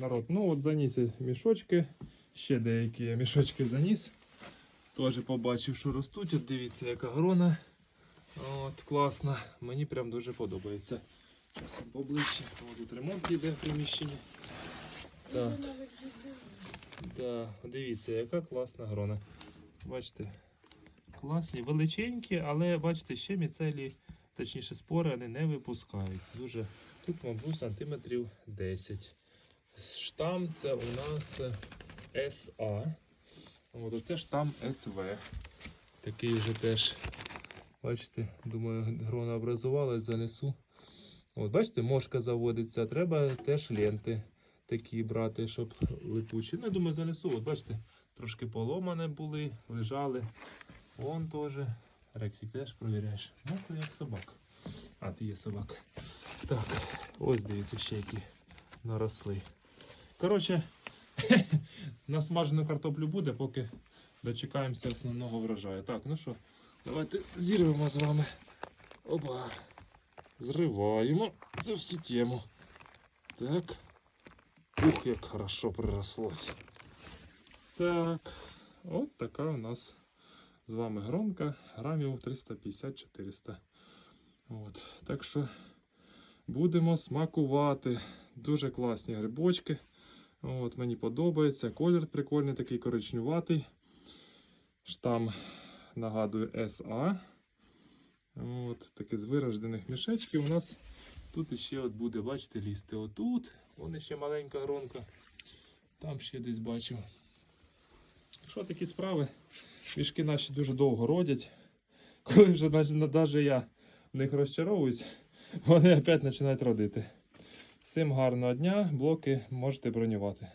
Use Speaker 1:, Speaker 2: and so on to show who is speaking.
Speaker 1: Народ, ну от заніс мішочки, ще деякі мішочки заніс. Теж побачив, що ростуть. От дивіться, яка грона. От, класно. Мені прям дуже подобається. Зараз поближче. О, тут ремонт йде в приміщенні. Так. Да, дивіться, яка класна грона. Бачите, класні, величенькі, але бачите, ще міцелі, точніше спори вони не випускають. Дуже тут, мабуть, сантиметрів 10. Штам це у нас СА. От оце штам СВ. Такий же теж. Бачите, думаю, грона образувалась, занесу. От, бачите, мошка заводиться, треба теж ленти такі брати, щоб липучі. Ну, я думаю, занесу. От бачите, трошки поломане були, лежали. Вон теж. Рексик теж провіряєш. Ну, як собак. А, ти є собака. Так, ось дивіться, ще які наросли. Коротше, на картоплю буде, поки дочекаємося основного врожаю. Так, ну що, давайте зірвемо з вами. Опа. Зриваємо цю всю тему. Так. Ух, як хорошо прирослось. Так, от така у нас з вами громка, грамів 350-400. От. Так що будемо смакувати. Дуже класні грибочки. От, мені подобається. Колір прикольний, такий коричнюватий. Штам нагадує СА. От, таке з вирождених мішечків у нас тут іще от буде, бачите, лізти отут. Вон ще маленька гронка. Там ще десь бачу. Що такі справи? Мішки наші дуже довго родять. Коли вже навіть я в них розчаровуюсь, вони опять починають родити. Всім гарного дня, блоки можете бронювати.